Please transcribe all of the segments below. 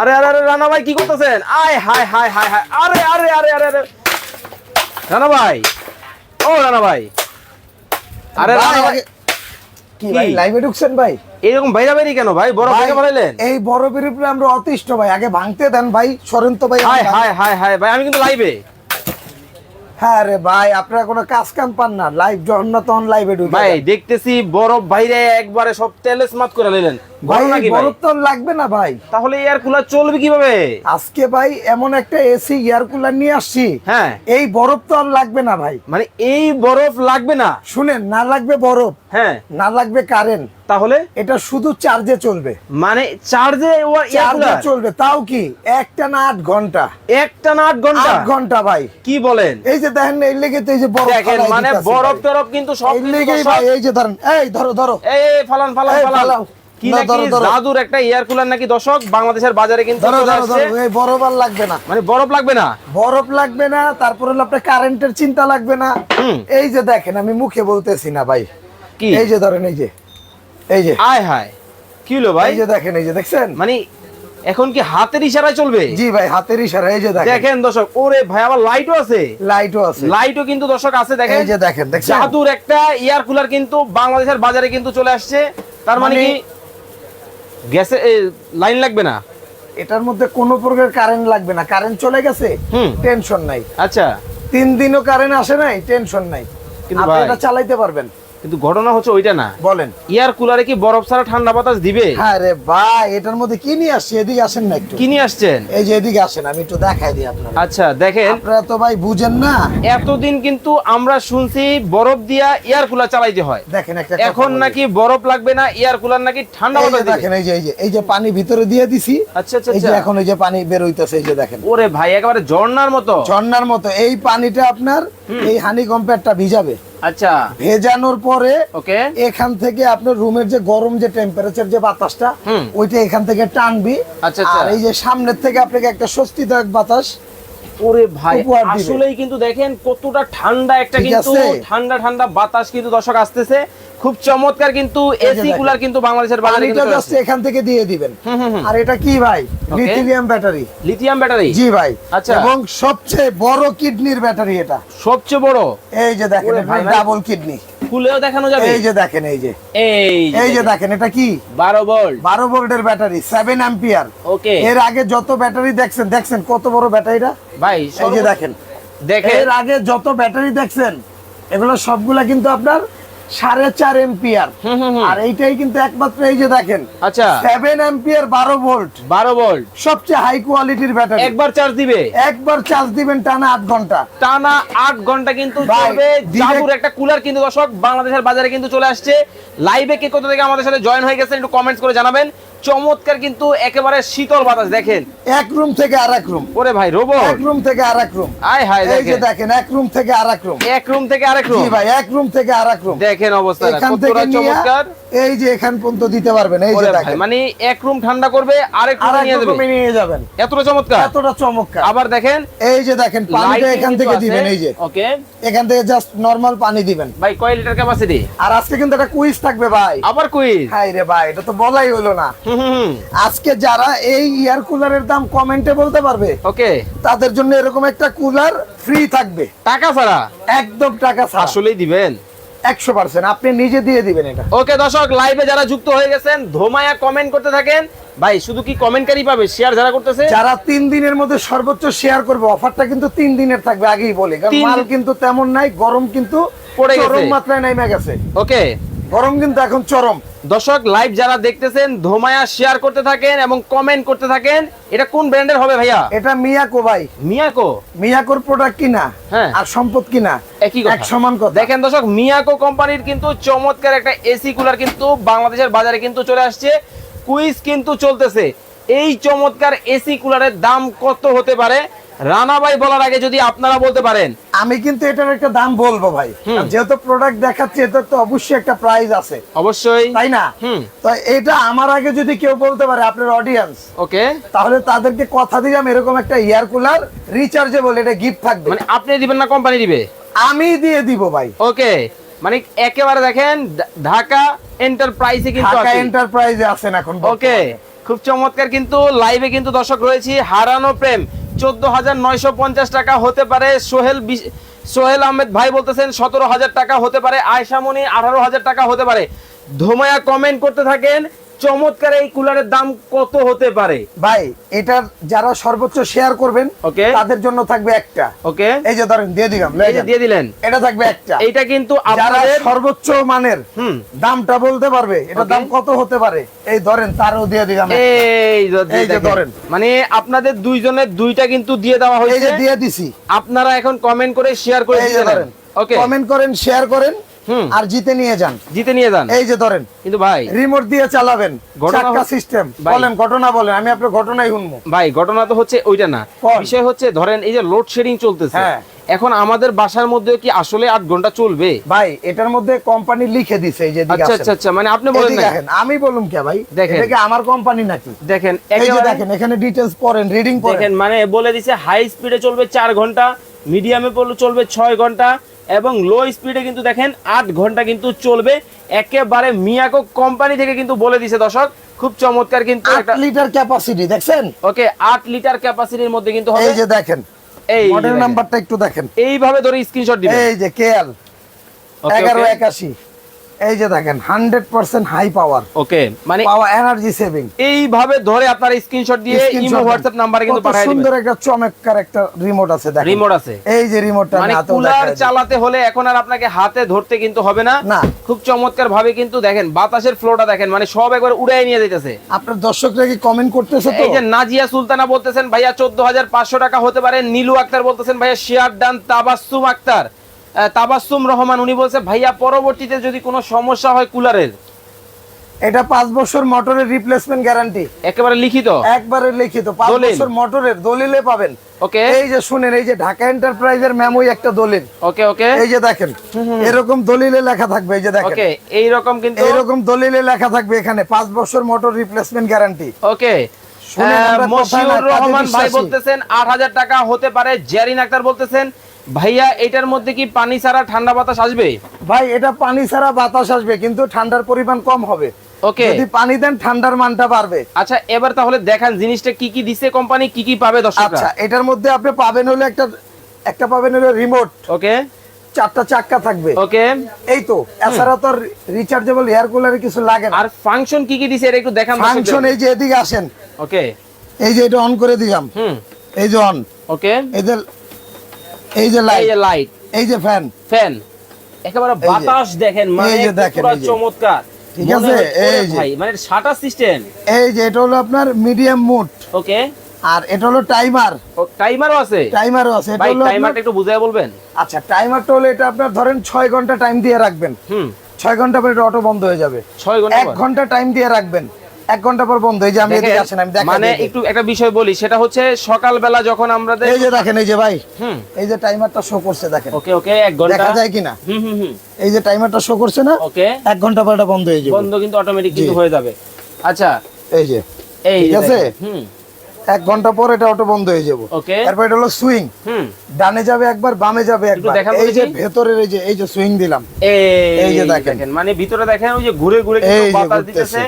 আরে আরে আরে রানা ভাই কি করতেছেন? আয় হায় হায় হায় হায়। আরে আরে আরে আরে আরে। রানা ভাই। ও রানা ভাই। আরে রানা ভাই। কি ভাই লাইভে ঢুকছেন ভাই? এরকম বাইরা বাইরি কেন ভাই? বড় ভাই, ভাইকে বানাইলেন। এই উপরে আমরা অতিষ্ঠ ভাই। আগে ভাঙতে দেন ভাই সরেন তো ভাই হায় হায় হায় হায় ভাই আমি কিন্তু লাইভে। হ্যাঁ রে ভাই আপনারা কোনো কাজ কাম পান না। লাইভ যখন না তখন লাইভে ঢুকে ভাই দেখতেছি বরফ বাইরে একবারে সব তেলে স্মাত করে নিলেন। লাগবে না ভাই। তাহলে এয়ার কুলার চলবে কীভাবে? আজকে ভাই এমন একটা এসি এয়ার কুলার নিয়ে আসছি। হ্যাঁ। এই বরফ তো আর লাগবে না ভাই। মানে এই বরফ লাগবে না? শুনেন না লাগবে বরফ হ্যাঁ। না লাগবে কারেন্ট তাহলে? এটা শুধু চার্জে চলবে। মানে চার্জে চার্জে চলবে তাও কি? একটা না আট ঘণ্টা। একটা না আট ঘণ্টা? আট ঘণ্টা ভাই। কি বলেন? এই যে দেখেন এই লেগে তো এই যে বরফ মানে বরফ। টরফ কিন্তু সব ভাই এই যে ধরেন এই ধরো ধরো। এই ফালান ফালান ফালান। কি নাকি। একটা এয়ার কুলার নাকি দর্শক? বাংলাদেশের বাজারে কিন্তু চলে আসছে। বরফ আর লাগবে না। মানে বরফ লাগবে না? বরফ লাগবে না তারপরে আপনার কারেন্টের চিন্তা লাগবে না। এই যে দেখেন আমি মুখে বলতেছি না ভাই। কি? এই যে ধরেন এই যে এই যে। আয় হায় কি হলো ভাই? এই যে দেখেন এই যে দেখছেন? মানে এখন কি হাতের ইশারায় চলবে? জি ভাই হাতের ইশারা এই যে দেখেন। দেখেন দর্শক ওরে ভাই আবার লাইটও আছে। লাইটও আছে। লাইটও কিন্তু দর্শক আছে দেখেন। এই যে দেখেন দেখছেন? জাদুর একটা এয়ার কুলার কিন্তু বাংলাদেশের বাজারে কিন্তু চলে আসছে। তার মানে কি মানে- গ্যাসে লাইন লাগবে না? এটার মধ্যে কোনো প্রকার কারেন্ট লাগবে না। কারেন্ট চলে গেছে টেনশন নাই। আচ্ছা। তিন দিনও কারেন্ট আসে নাই টেনশন নাই। কিন্তু আপনি এটা চালাইতে পারবেন। কিন্তু ঘটনা হচ্ছে ওইটা না। বলেন। এয়ার কুলারে কি বরফ ছাড়া ঠান্ডা বাতাস দিবে? হ্যাঁ রে ভাই এটার মধ্যে কি নিয়ে আসছি? এদিকে আসেন না একটু। কি নিয়ে আসছেন? এই যে এদিকে আসেন আমি একটু দেখাই দিই আপনার আচ্ছা দেখেন। আপনারা তো ভাই বুঝেন না। এতদিন কিন্তু আমরা শুনছি বরফ দিয়া এয়ার কুলার চালাইতে হয়। দেখেন একটা এখন নাকি বরফ লাগবে না এয়ার কুলার নাকি ঠান্ডা বাতাস দেখেন এই যে এই যে এই যে পানি ভিতরে দিয়ে দিছি। আচ্ছা আচ্ছা এই যে আচ্ছা। এখন এই যে পানি বের হইতেছে এই যে দেখেন। ওরে ভাই একেবারে ঝর্ণার মতো। ঝর্ণার মতো। এই পানিটা আপনার এই হানি কম্পেয়ারটা ভিজাবে। আচ্ছা। ভেজানোর পরে ওকে। এখান থেকে আপনার রুমের যে গরম যে টেম্পারেচার যে বাতাসটা ওইটা এখান থেকে টানবি। আচ্ছা, আচ্ছা। আর এই যে সামনের থেকে আপনাকে একটা স্বস্তিদায়ক বাতাস ওরে ভাই। আসলেই কিন্তু দেখেন কতটা ঠান্ডা একটা কিন্তু ঠান্ডা ঠান্ডা বাতাস কিন্তু দর্শক আসতেছে। খুব চমৎকার কিন্তু এসি কুলার কিন্তু বাংলাদেশের বাজারে কিন্তু জাস্ট এখান থেকে দিয়ে দিবেন। আর এটা কি ভাই? লিথিয়াম ব্যাটারি লিথিয়াম ব্যাটারি জি ভাই। আচ্ছা। এবং সবচেয়ে বড় কিডনির ব্যাটারি এটা। সবচেয়ে বড়? এই যে দেখেন ভাই। ডাবল কিডনি খুলেও দেখানো যাবে? এই যে দেখেন এই যে। এই এই যে দেখেন। এটা কি? বারো ভোল্ট বারো ভোল্টের ব্যাটারি সেভেন অ্যাম্পিয়ার ওকে এর আগে যত ব্যাটারি দেখছেন দেখছেন কত বড় ব্যাটারিটা ভাই এই যে দেখেন। দেখেন। এর আগে যত ব্যাটারি দেখছেন এগুলো সবগুলা কিন্তু আপনার সাড়ে চার এম্পিয়ার। আর এইটাই কিন্তু একমাত্র এই যে দেখেন আচ্ছা। সেভেন এম্পিয়ার বারো ভোল্ট বারো ভোল্ট সবচেয়ে হাই কোয়ালিটির ব্যাটারি একবার চার্জ দিবে? একবার চার্জ দিবেন টানা আট ঘণ্টা। টানা আট ঘণ্টা কিন্তু চলবে। জাদুর একটা কুলার কিন্তু দর্শক বাংলাদেশের বাজারে কিন্তু চলে আসছে। লাইভে কে কোথা থেকে আমাদের সাথে জয়েন হয়ে গেছেন একটু কমেন্টস করে জানাবেন। চমৎকার কিন্তু একেবারে শীতল বাতাস দেখেন। এক রুম থেকে আর এক রুম। ওরে ভাই এক রুম থেকে আর এক রুম। আয় হায় এই যে দেখেন। এক রুম থেকে আর এক রুম। এক রুম থেকে আরেক রুম। জি ভাই এক রুম থেকে আর এক রুম। দেখেন অবস্থা কতটা চমৎকার। এই যে এখান পর্যন্ত দিতে পারবেন এই যে দেখেন। মানে এক রুম ঠান্ডা করবে আরেক আর রুমে এক নিয়ে যাবে। রুমে নিয়ে যাবেন। এতটা চমৎকার? এতটা চমৎকার। আবার দেখেন এই যে দেখেন পানিটা এখান থেকে দিবেন এই যে। ওকে। এখান থেকে জাস্ট নরমাল পানি দিবেন। ভাই কয় লিটার ক্যাপাসিটি আর আজকে কিন্তু একটা কুইজ থাকবে ভাই। আবার কুইজ হাই রে ভাই এটা তো বলাই হলো না। আজকে যারা এই এয়ার কুলারের দাম কমেন্টে বলতে পারবে ওকে। তাদের জন্য এরকম একটা কুলার ফ্রি থাকবে। টাকা ছাড়া? একদম টাকা ছাড়া। আসলেই দিবেন? একশো পার্সেন্ট আপনি নিজে দিয়ে দিবেন এটা। ওকে দর্শক লাইভে যারা যুক্ত হয়ে গেছেন ধোমায়া কমেন্ট করতে থাকেন। ভাই শুধু কি কমেন্টকারী পাবে? শেয়ার যারা করতেছে? যারা তিন দিনের মধ্যে সর্বোচ্চ শেয়ার করবে অফারটা কিন্তু তিন দিনের থাকবে আগেই বলি। কারণ মাল কিন্তু তেমন নাই গরম কিন্তু পড়ে গেছে। মাত্রায় নেমে গেছে। ওকে। গরম কিন্তু এখন চরম। দর্শক লাইভ যারা দেখতেছেন ধোমায়া শেয়ার করতে থাকেন এবং কমেন্ট করতে থাকেন এটা কোন ব্র্যান্ডের হবে ভাইয়া? এটা মিয়াকো ভাই। মিয়াকো? মিয়াকোর প্রোডাক্ট কিনা হ্যাঁ। আর সম্পদ কিনা একই কথা। এক সমান কথা। দেখেন দর্শক মিয়াকো কোম্পানির কিন্তু চমৎকার একটা এসি কুলার কিন্তু বাংলাদেশের বাজারে কিন্তু চলে আসছে। কুইজ কিন্তু চলতেছে। এই চমৎকার এসি কুলারের দাম কত হতে পারে? রানা ভাই বলার আগে যদি আপনারা বলতে পারেন। আমি কিন্তু এটার একটা দাম বলব ভাই। যেহেতু প্রোডাক্ট দেখাচ্ছি এটার তো অবশ্যই একটা প্রাইস আছে। অবশ্যই। তাই না? তো এটা আমার আগে যদি কেউ বলতে পারে আপনার অডিয়েন্স ওকে। তাহলে তাদেরকে কথা দিলাম এরকম একটা এয়ার কুলার রিচার্জেবল এটা গিফট থাকবে। মানে আপনি দিবেন না কোম্পানি দিবে? আমি দিয়ে দিব ভাই। ওকে। মানে একেবারে দেখেন ঢাকা এন্টারপ্রাইজে কিন্তু ঢাকা আছে। এন্টারপ্রাইজে আছেন এখন ওকে। খুব চমৎকার কিন্তু লাইভে কিন্তু দর্শক রয়েছি হারানো প্রেম। চোদ্দ হাজার নয়শো পঞ্চাশ টাকা হতে পারে। সোহেল সোহেল আহমেদ ভাই বলতেছেন, সতেরো হাজার টাকা হতে পারে। আয়সামণি আঠারো হাজার টাকা হতে পারে। ধোমায়া কমেন্ট করতে থাকেন চমৎকার এই কুলারের দাম কত হতে পারে? ভাই এটার যারা সর্বোচ্চ শেয়ার করবেন ওকে। তাদের জন্য থাকবে একটা। ওকে। এই যে ধরেন দিয়ে দিলাম এই যে দিয়ে দিলেন। এটা থাকবে একটা। এইটা কিন্তু আপনাদের সর্বোচ্চ মানের হুম। দামটা বলতে পারবে এটা দাম কত হতে পারে? এই ধরেন তারও দিয়ে দিলাম। এই যে এই যে ধরেন। মানে আপনাদের দুইজনের দুইটা কিন্তু দিয়ে দেওয়া এই হয়েছে। যে দিয়ে দিছি। আপনারা এখন কমেন্ট করে শেয়ার করে এই যে ধরেন। ওকে কমেন্ট করেন শেয়ার করেন। আর জিতে নিয়ে যান। জিতে নিয়ে যান? এই যে ধরেন কিন্তু ভাই রিমোট দিয়ে চালাবেন ঘটনা সিস্টেম বলেন ঘটনা বলেন আমি আপনার ঘটনাই শুনব। ভাই ঘটনা তো হচ্ছে ওইটা না। বিষয় হচ্ছে ধরেন এই যে লোডশেডিং চলতেছে। হ্যাঁ। এখন আমাদের বাসার মধ্যে কি আসলে আট ঘণ্টা চলবে? ভাই এটার মধ্যে কোম্পানি লিখে দিছে যে আচ্ছা আচ্ছা আচ্ছা মানে আপনি বলেন এদিকে না। আসেন। আমি বলুম কে ভাই? দেখেন। এটা আমার কোম্পানি নাকি? দেখেন এই যে দেখেন এখানে ডিটেলস পড়েন রিডিং পড়েন। দেখেন মানে বলে দিছে হাই স্পিডে চলবে চার ঘণ্টা মিডিয়ামে পড়লে চলবে ছয় ঘণ্টা এবং লো স্পিডে কিন্তু দেখেন আট ঘণ্টা কিন্তু চলবে। একেবারে মিয়াকো কোম্পানি থেকে কিন্তু বলে দিছে দর্শক খুব চমৎকার কিন্তু একটা লিটার ক্যাপাসিটি দেখছেন? ওকে আট লিটার ক্যাপাসিটির মধ্যে কিন্তু হবে। এই যে দেখেন এই মডেল নাম্বারটা একটু দেখেন। এইভাবে ধরে স্ক্রিনশট দিবেন এই যে কেএল এগারো. একাশি। এই যে দেখেন hundred percent high power okay মানে পাওয়ার এনার্জি সেভিং এইভাবে ধরে আপনার স্ক্রিনশট দিয়ে ইমো হোয়াটসঅ্যাপ নাম্বারে কিন্তু পাঠিয়ে সুন্দর একটা চমৎকার একটা রিমোট আছে দেখেন। রিমোট আছে। এই যে রিমোটটা মানে কুলার চালাতে হলে এখন আর আপনাকে হাতে ধরতে কিন্তু হবে না। না। খুব চমৎকার ভাবে কিন্তু দেখেন বাতাসের ফ্লোটা দেখেন মানে সব একবার উড়াই নিয়ে যাইতেছে। আপনার দর্শকরা কি কমেন্ট করতেছে তো? এই যে নাজিয়া সুলতানা বলতেছেন ভাইয়া চোদ্দ হাজার পাঁচশো টাকা হতে পারে। নীলু আক্তার বলতেছেন ভাইয়া শেয়ার ডান তাবাসসুম আক্তার। আহ, তাবাসসুম রহমান উনি বলছে ভাইয়া পরবর্তীতে যদি কোনো সমস্যা হয় কুলারের? এটা পাঁচ বছর মোটরের রিপ্লেসমেন্ট গ্যারান্টি একেবারে লিখিত? একবারে লিখিত পাঁচ বছর মোটরের দলিলে পাবেন। ওকে। এই যে শুনেন এই যে ঢাকা এন্টারপ্রাইজের মেমোই একটা দলিল। ওকে ওকে। এই যে দেখেন এরকম দলিলে লেখা থাকবে এই যে দেখেন। ওকে এই রকম কিন্তু এইরকম দলিলে লেখা থাকবে এখানে পাঁচ বছর motor replacement guarantee okay. Moshiur Rahman ভাই বলতেছেন আট হাজার টাকা হতে পারে জেরিন আক্তার বলতেছেন ভাইয়া এটার মধ্যে কি পানি ছাড়া ঠান্ডা বাতাস আসবে? ভাই এটা পানি ছাড়া বাতাস আসবে কিন্তু ঠান্ডার পরিমাণ কম হবে। ওকে। যদি পানি দেন ঠান্ডার মানটা বাড়বে। আচ্ছা এবার তাহলে দেখান জিনিসটা কি কি দিছে কোম্পানি কি কি পাবে দর্শকরা? আচ্ছা এটার মধ্যে আপনি পাবেন হলো একটা একটা পাবেন হলো রিমোট ওকে। চারটা চাক্কা থাকবে। ওকে। এই তো এছাড়া তো রিচার্জেবল এয়ার কুলারে কিছু লাগে না। আর ফাংশন কি কি দিছে এটা একটু দেখান ফাংশন এই যে এদিকে আসেন। ওকে। এই যে এটা অন করে দিলাম। হুম। এই যে অন ওকে। এই যে যে এই যে লাইট এই যে ফ্যান ফ্যান একেবারে বাতাস দেখেন মানে পুরো চমৎকার। ঠিক আছে, এই যে। ভাই? মানে শাটার সিস্টেম এই যে এটা হলো আপনার মিডিয়াম মুড ওকে আর এটা হলো টাইমার টাইমারও আছে? টাইমারও আছে। এটা হলো টাইমারটা একটু বুঝায় বলবেন? আচ্ছা টাইমারটা হলো এটা আপনার ধরেন ছয় ঘণ্টা টাইম দিয়ে রাখবেন। হুম। ছয় ঘণ্টা পর এটা অটো বন্ধ হয়ে যাবে। ছয় ঘণ্টা এক ঘণ্টা টাইম দিয়ে রাখবেন। এক ঘণ্টা পর বন্ধ এই যে আমি এদিকে আসেন আমি দেখাই মানে একটু একটা বিষয় বলি সেটা হচ্ছে সকালবেলা যখন আমরা এই যে দেখেন এই যে ভাই হুম। এই যে টাইমারটা শো করছে দেখেন। ওকে ওকে এক ঘণ্টা। দেখা যায় কিনা? হুম হুম হুম। এই যে টাইমারটা শো করছে না ওকে। এক ঘণ্টা পর এটা বন্ধ হয়ে যাবে। বন্ধ কিন্তু অটোমেটিক কিন্তু হয়ে যাবে। আচ্ছা। এই যে এই ঠিক আছে? হুম। এক ঘণ্টা পর এটা অটো বন্ধ হয়ে যাবে। ওকে। তারপর এটা হলো সুইং হুম। ডানে যাবে একবার বামে যাবে একবার। এই যে ভেতরের এই যে এই যে সুইং দিলাম। এই যে দেখেন। দেখেন মানে ভিতরে দেখেন ওই যে ঘুরে ঘুরে বাতাস দিতেছে।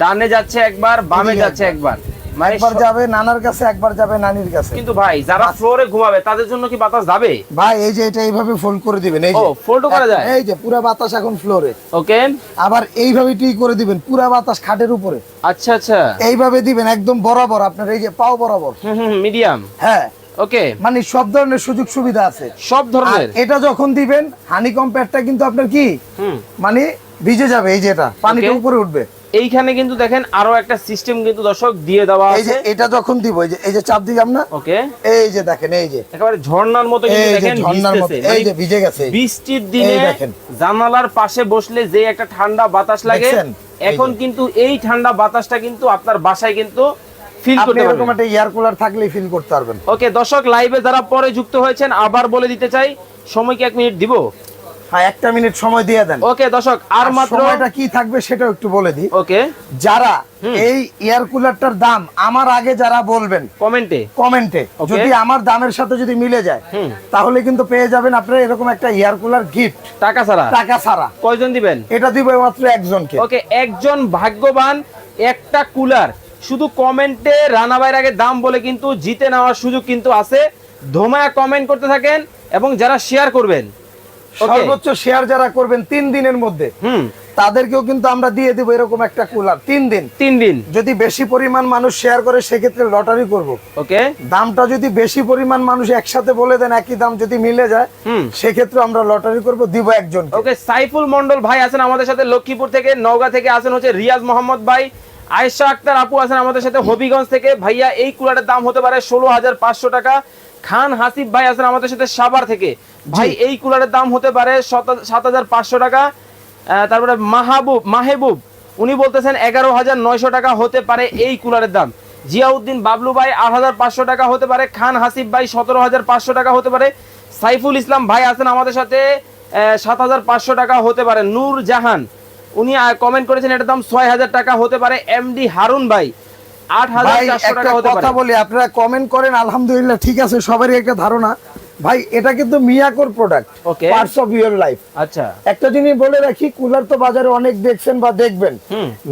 ডানে যাচ্ছে একবার বামে যাচ্ছে একবার। মানে একবার যাবে নানার কাছে একবার যাবে নানির কাছে। কিন্তু ভাই যারা ফ্লোরে ঘুমাবে তাদের জন্য কি বাতাস যাবে? ভাই এই যে এটা এইভাবে ফোল্ড করে দিবেন এই যে। fold করা যায়? এই যে পুরা বাতাস এখন ফ্লোরে ওকে। আবার এইভাবে টি করে দিবেন পুরা বাতাস খাটের উপরে। আচ্ছা আচ্ছা। এইভাবে দিবেন একদম বরাবর আপনার এই যে পাও বরাবর। হুম মিডিয়াম হ্যাঁ। ওকে। মানে সব ধরনের সুযোগ সুবিধা আছে। সব ধরনের? এটা যখন দিবেন হানি কম্প্যাক্টটা কিন্তু আপনার কি? মানে ভিজে যাবে এই যে এটা পানিটা উপরে উঠবে। এইখানে কিন্তু দেখেন আরও একটা সিস্টেম কিন্তু দর্শক দিয়ে দেওয়া এই যে আছে। এটা যখন দিব এই যে এই যে চাপ দিলাম না? ওকে। এই যে দেখেন এই যে। একেবারে ঝর্ণার মতো কিন্তু দেখেন ঝর্ণার মতো এই মানে যে ভিজে গেছে। বৃষ্টির দিনে দেখেন। জানালার পাশে বসলে যে একটা ঠান্ডা বাতাস লাগে এখন কিন্তু এই ঠান্ডা বাতাসটা কিন্তু আপনার বাসায় কিন্তু ফিল করতে এরকম পারবেন। একটা এয়ার কুলার থাকলে ফিল করতে পারবেন। ওকে দর্শক লাইভে যারা পরে যুক্ত হয়েছেন আবার বলে দিতে চাই সময় কি এক মিনিট দিব? হ্যাঁ একটা মিনিট সময় দিয়ে দেন। ওকে দর্শক আর মাত্র সময়টা কি থাকবে সেটাও একটু বলে দিই। ওকে। যারা এই এয়ার কুলারটার দাম আমার আগে যারা বলবেন কমেন্টে। কমেন্টে যদি আমার দামের সাথে যদি মিলে যায় তাহলে কিন্তু পেয়ে যাবেন আপনারা এরকম একটা এয়ার কুলার গিফট। টাকা ছাড়া? টাকা ছাড়া। কয়জন দিবেন? এটা দিব মাত্র একজনকে। ওকে একজন ভাগ্যবান একটা কুলার। শুধু কমেন্টে রানাবাইয়ের আগে দাম বলে কিন্তু জিতে নেওয়ার সুযোগ কিন্তু আছে। ধোমায়া কমেন্ট করতে থাকেন এবং যারা শেয়ার করবেন. সর্বোচ্চ শেয়ার যারা করবেন তিন দিনের মধ্যে তাদেরকেও কিন্তু আমরা দিয়ে দেবো এরকম একটা কুলার তিন দিন। তিন দিন। যদি বেশি পরিমাণ মানুষ শেয়ার করে সেক্ষেত্রে লটারি করব। ওকে দামটা যদি বেশি পরিমাণ মানুষ একসাথে বলে দেন একই দাম যদি মিলে যায় সেক্ষেত্রে আমরা লটারি করব দিব একজন ওকে সাইফুল মন্ডল ভাই আছেন আমাদের সাথে লক্ষ্মীপুর থেকে নওগাঁ থেকে আছেন হচ্ছে রিয়াজ মোহাম্মদ ভাই। আয়েশা আক্তার আপু আছেন আমাদের সাথে হবিগঞ্জ থেকে। ভাইয়া এই কুলারের দাম হতে পারে ষোলো হাজার পাঁচশো টাকা। খান হাসিফ ভাই আছেন আমাদের সাথে সাভার থেকে। ভাই এই কুলারের দাম হতে পারে সাত হাজার পাঁচশো টাকা। তারপরে মাহবুব মাহেবুব উনি বলতেছেন এগারো হাজার নয়শো টাকা হতে পারে এই কুলারের দাম। জিয়াউদ্দিন বাবলু ভাই আট হাজার পাঁচশো টাকা হতে পারে। খান হাসিব ভাই সতেরো হাজার পাঁচশো টাকা হতে পারে। সাইফুল ইসলাম ভাই আছেন আমাদের সাথে সাত হাজার পাঁচশো টাকা হতে পারে। নূর জাহান উনি কমেন্ট করেছেন এটার দাম ছয় হাজার টাকা হতে পারে। এমডি হারুন ভাই আট হাজার টাকা হতে কথা পারে বলি আপনারা কমেন্ট করেন আলহামদুলিল্লাহ ঠিক আছে সবারই একটা ধারণা। ভাই এটা কিন্তু মিয়াকোর product parts of your life আচ্ছা। একটা জিনিস বলে রাখি কুলার তো বাজারে অনেক দেখছেন বা দেখবেন।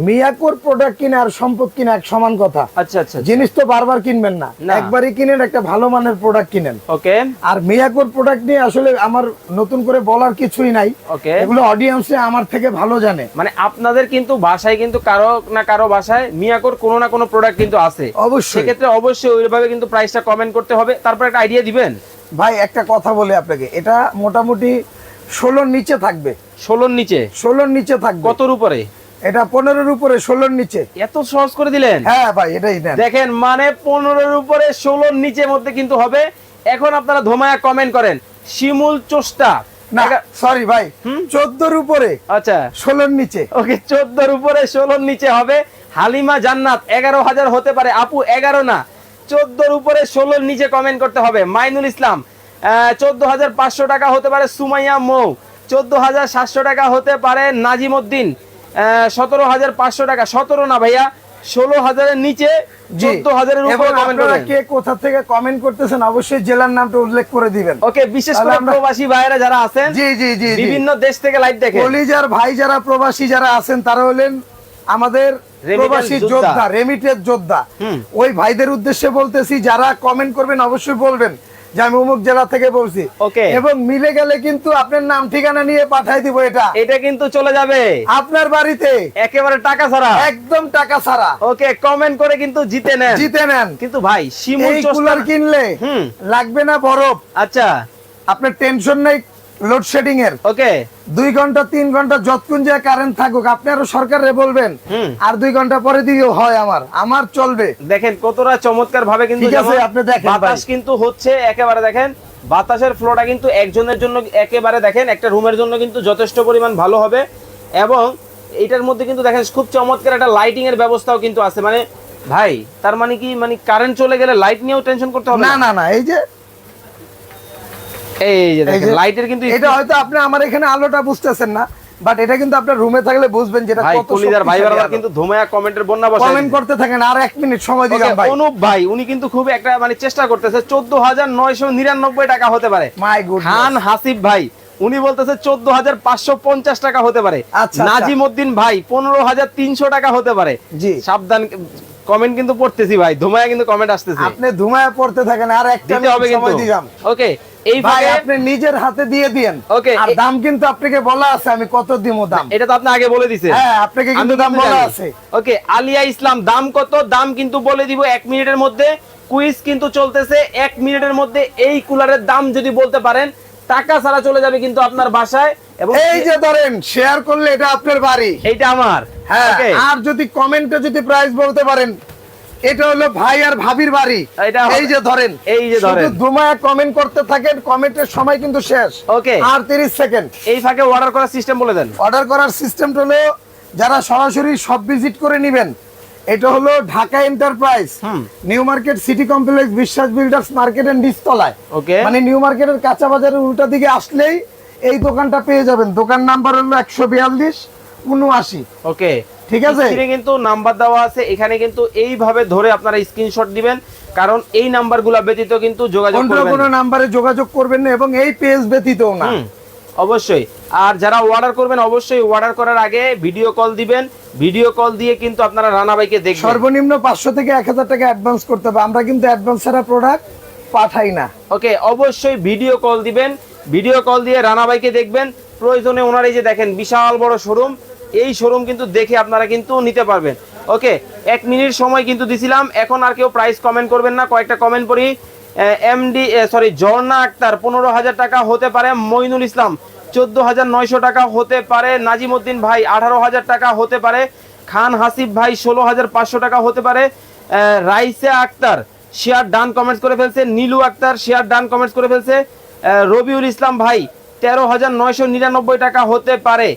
মিয়াকোর প্রোডাক্ট কিনে আর সম্পদ কিনে এক সমান কথা। আচ্ছা আচ্ছা জিনিস তো বারবার কিনবেন না। একবারই কিনেন একটা ভালো মানের প্রোডাক্ট কিনেন। ওকে আর মিয়াকোর প্রোডাক্ট নিয়ে আসলে আমার নতুন করে বলার কিছুই নাই। ওকে এগুলো অডিয়েন্সে আমার থেকে ভালো জানে। মানে আপনাদের কিন্তু ভাষায় কিন্তু কারও না কারও বাসায় মিয়াকোর কোনো না কোনো প্রোডাক্ট কিন্তু আছে। অবশ্যই। সেক্ষেত্রে অবশ্যই ওইভাবে কিন্তু প্রাইসটা কমেন্ট করতে হবে। তারপর একটা আইডিয়া দিবেন? ভাই একটা কথা বলি আপনাকে। এটা মোটামুটি ষোলোর নিচে থাকবে। ষোলোর নিচে? ষোলোর নিচে থাকবে। কতর উপরে? এটা পনেরোর উপরে ষোলোর নিচে। এত সহজ করে দিলেন? হ্যাঁ ভাই এটাই দেখেন মানে পনেরোর উপরে ষোলোর নিচে মধ্যে কিন্তু হবে। এখন আপনারা ধোমায়া কমেন্ট করেন। শিমুল চোষ্টা। না সরি ভাই হুম? চোদ্দোর উপরে আচ্ছা। ষোলোর নিচে। ওকে চোদ্দোর উপরে ষোলোর নিচে হবে। হালিমা জান্নাত এগারো হাজার হতে পারে। আপু এগারো না। চোদ্দোর উপরে ষোলোর নিচে কমেন্ট করতে হবে। মাইনুল ইসলাম চোদ্দ হাজার পাঁচশো টাকা হতে পারে সুমাইয়া মৌ চোদ্দ হাজার সাতশো টাকা হতে পারে নাজিম উদ্দিন সতেরো হাজার পাঁচশো টাকা। সতেরো না ভাইয়া ষোলো হাজারের নিচে চোদ্দ হাজারের উপরে কমেন্ট করবেন। কে কোথা থেকে কমেন্ট করতেছেন অবশ্যই জেলার নামটা উল্লেখ করে দিবেন। ওকে বিশেষ করে আমরা- প্রবাসী ভাইয়েরা যারা আছেন জি জি জি জি। বিভিন্ন দেশ থেকে লাইভ দেখেন। কলিজার ভাই যারা প্রবাসী যারা আছেন তারা হলেন আমাদের প্রবাসী যোদ্ধা। রেমিটেড যোদ্ধা। ওই ভাইদের উদ্দেশ্যে বলতেছি যারা কমেন্ট করবেন অবশ্যই বলবেন যে আমি অমুক জেলা থেকে বলছি। এবং মিলে গেলে কিন্তু আপনার নাম ঠিকানা নিয়ে পাঠাই দিব এটা। এটা কিন্তু চলে যাবে। আপনার বাড়িতে। একেবারে টাকা ছাড়া। একদম টাকা ছাড়া। ওকে কমেন্ট করে কিন্তু জিতে নেন। জিতে নেন। কিন্তু ভাই শিমুল এই কুলার কিনলে লাগবে না বরফ। আচ্ছা। আপনার টেনশন নেই। লোডশেডিং এর। ওকে দুই ঘণ্টা তিন ঘণ্টা যতক্ষণ যে কারেন্ট থাকুক আপনি আরও সরকারে বলবেন। আর দুই ঘণ্টা পরে দিয়েও হয় আমার। আমার চলবে। দেখেন কতটা চমৎকার ভাবে কিন্তু ঠিক আছে, আপনি দেখেন বাতাস কিন্তু হচ্ছে একেবারে দেখেন বাতাসের ফ্লোটা কিন্তু একজনের জন্য একেবারে দেখেন একটা রুমের জন্য কিন্তু যথেষ্ট পরিমাণ ভালো হবে। এবং এটার মধ্যে কিন্তু দেখেন খুব চমৎকার একটা লাইটিং এর ব্যবস্থাও কিন্তু আছে। মানে ভাই তার মানে কি মানে কারেন্ট চলে গেলে লাইট নিয়েও টেনশন করতে হবে না? না না এই যে এই যে দেখেন লাইটের কিন্তু এটা হয়তো আপনি আমার এখানে আলোটা বুঝতেছেন না বাট এটা কিন্তু আপনার রুমে থাকলে বুঝবেন যেটা ভাই কত কলিদার ভাই বারবার কিন্তু ধোমায়া কমেন্টের বন্যা বসায় কমেন্ট করতে থাকেন আর এক মিনিট সময় দিলাম ভাই। অনুপ ভাই উনি কিন্তু খুব একটা মানে চেষ্টা করতেছে চোদ্দ হাজার নয়শো নিরানব্বই টাকা হতে পারে। মাই গুড খান হাসিব ভাই উনি বলতেছে চোদ্দ হাজার পাঁচশো পঞ্চাশ টাকা হতে পারে। আচ্ছা, নাজিম উদ্দিন ভাই পনেরো হাজার তিনশো টাকা হতে পারে। জি। সাবধান কমেন্ট কিন্তু পড়তেছি ভাই ধুমায়া কিন্তু কমেন্ট আসতেছে। আপনি ধুমায় পড়তে থাকেন আর একটা হবে কিন্তু। ওকে এই ভাই আপনি নিজের হাতে দিয়ে Okay, আর দাম কিন্তু আপনাকে বলা আছে আমি কত দিমো দাম? এটা তো আপনি আগে বলে হ্যাঁ আপনাকে কিন্তু দাম বলা আছে। ওকে আলিয়া ইসলাম দাম কত? দাম কিন্তু বলে দিব এক মিনিটের মধ্যে। কুইজ কিন্তু চলতেছে এক মিনিটের মধ্যে। এই কুলারের দাম যদি বলতে পারেন টাকা ছাড়া চলে যাবে কিন্তু আপনার বাসায়। এবং এই যে ধরেন শেয়ার করলে এটা আপনার বাড়ি। এইটা আমার। হ্যাঁ আর যদি কমেন্টে যদি প্রাইস বলতে পারেন এটা হলো ভাই আর ভাবির বাড়ি। এই যে ধরেন। এই যে ধরেন। দুমায়া কমেন্ট করতে থাকেন কমেন্টের সময় কিন্তু শেষ। Okay. আর 30 সেকেন্ড এই ফাঁকে অর্ডার করার সিস্টেম বলে দেন। অর্ডার করার সিস্টেমটা হলো যারা সরাসরি সব ভিজিট করে নেবেন এটা হলো Dhaka enterprise hmm. New market city complex Biswas builders market and নিচতলায় ওকে। মানে নিউ মার্কেটের কাঁচা বাজারের উল্টা দিকে আসলেই এই দোকানটা পেয়ে যাবেন। দোকান নাম্বার হলো একশো বিয়াল্লিশ উনআশি। ওকে। ঠিক আছে? স্ক্রিনে কিন্তু নাম্বার দেওয়া আছে এখানে কিন্তু এইভাবে ধরে আপনারা স্ক্রিনশট দিবেন কারণ এই নাম্বারগুলো ব্যতীত কিন্তু যোগাযোগ করবেন কোনো। নাম্বারে যোগাযোগ করবেন না এবং এই পেজ ব্যতীত না। অবশ্যই। আর যারা অর্ডার করবেন অবশ্যই অর্ডার করার আগে ভিডিও কল দিবেন। ভিডিও কল দিয়ে কিন্তু আপনারা রানা ভাইকে দেখবেন। সর্বনিম্ন পাঁচশো থেকে এক হাজার টাকা অ্যাডভান্স করতে হবে। আমরা কিন্তু অ্যাডভান্স ছাড়া প্রোডাক্ট পাঠাই না। ওকে অবশ্যই ভিডিও কল দিবেন। ভিডিও কল দিয়ে রানা ভাইকে দেখবেন। প্রয়োজনে ওনার এই যে দেখেন বিশাল বড় শোরুম এই শোরুম কিন্তু দেখে আপনারা কিন্তু নিতে পারবেন। ওকে এক মিনিট সময় কিন্তু দিছিলাম, এখন আর কেউ প্রাইস কমেন্ট করবেন না, কয়েকটা কমেন্ট করি এমডি সরি ঝর্ণা আক্তার, পনেরো হাজার টাকা হতে পারে মইনুল ইসলাম, চোদ্দ হাজার নয়শো টাকা হতে পারে নাজিম উদ্দিন ভাই, আঠারো হাজার টাকা হতে পারে খান হাসিফ ভাই, ষোলো হাজার পাঁচশো টাকা হতে পারে রাইসে আক্তার শেয়ার ডান কমেন্টস করে ফেলছে, Nilu Akter share done comments করে ফেলছে রবিউল ইসলাম ভাই, তেরো হাজার নয়শো নিরানব্বই টাকা হতে পারে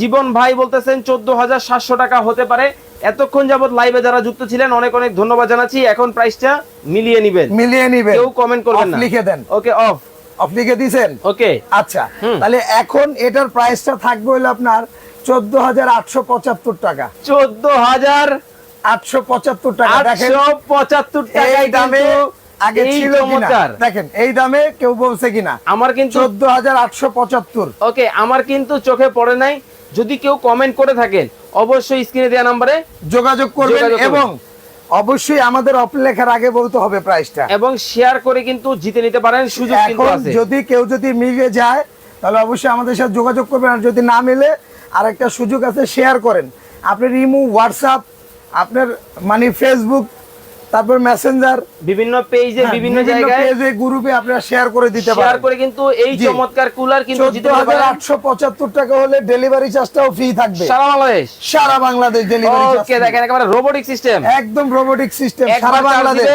জীবন ভাই বলতেছেন চোদ্দ হাজার সাতশো টাকা হতে পারে। এতক্ষণ যাবত লাইভে যারা যুক্ত ছিলেন অনেক অনেক ধন্যবাদ জানাচ্ছি। এখন প্রাইসটা মিলিয়ে নিবেন। মিলিয়ে নিবেন। কেউ কমেন্ট করবেন না। লিখে দেন। ওকে অফ অফ লিখে দিছেন? ওকে আচ্ছা তাহলে এখন এটার প্রাইসটা থাকবে হলো আপনার চোদ্দ হাজার আটশো পঁচাত্তর টাকা। চোদ্দ হাজার আটশো পঁচাত্তর টাকা। দেখেন পঁচাত্তর এই দামে আগে ছিল দেখেন এই দামে কেউ বলছে কিনা? আমার কিন্তু চোদ্দ হাজার আটশো পঁচাত্তর। ওকে আমার কিন্তু চোখে পড়ে নাই। যদি কেউ কমেন্ট করে থাকেন অবশ্যই স্ক্রিনে দেওয়া নাম্বারে যোগাযোগ করবেন এবং অবশ্যই আমাদের অফ লেখার আগে বলতে হবে প্রাইসটা এবং শেয়ার করে কিন্তু জিতে নিতে পারেন সুযোগ এখন আছে। যদি কেউ যদি মিলে যায় তাহলে অবশ্যই আমাদের সাথে যোগাযোগ করবেন আর যদি না মিলে আরেকটা সুযোগ আছে শেয়ার করেন। আপনি রিমু হোয়াটসঅ্যাপ আপনার মানে ফেসবুক তারপর মেসেঞ্জার বিভিন্ন পেজে বিভিন্ন জায়গায় পেজে গ্রুপে আপনারা শেয়ার করে দিতে শেয়ার পারেন। করে কিন্তু এই চমৎকার কুলার কিন্তু চোদ্দ জিতে নিতে হাজার পারেন আটশো পঁচাত্তর টাকা হলে ডেলিভারি চার্জটাও ফ্রি থাকবে। সারা বাংলাদেশ? সারা বাংলাদেশ ডেলিভারি ওকে দেখেন একেবারে রোবোটিক সিস্টেম একদম রোবোটিক সিস্টেম সারা বাংলাদেশ।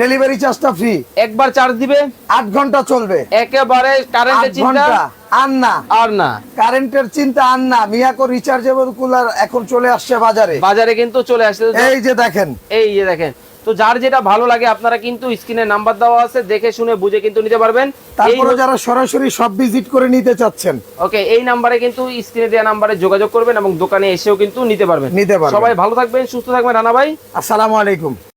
ডেলিভারি চার্জটা ফ্রি একবার চার্জ দিবে আট ঘণ্টা চলবে। একেবারে কারেন্টের চিন্তা? আর না। আর না। কারেন্টের চিন্তা আর না। মিয়াকো রিচার্জেবল কুলার এখন চলে আসছে বাজারে। বাজারে কিন্তু চলে আসছে। এই যে দেখেন। এই যে দেখেন। তো যার যেটা ভালো লাগে আপনারা কিন্তু স্ক্রিনে নাম্বার দেওয়া আছে দেখে শুনে বুঝে কিন্তু নিতে পারবেন। তারপরে যারা সরাসরি সব ভিজিট করে নিতে চাচ্ছেন। ওকে এই নাম্বারে কিন্তু স্ক্রিনে দেওয়া নাম্বারে যোগাযোগ করবেন এবং দোকানে এসেও কিন্তু নিতে পারবেন। নিতে পারবেন। সবাই ভালো থাকবেন সুস্থ থাকবেন রানা ভাই। আসসালামু আলাইকুম।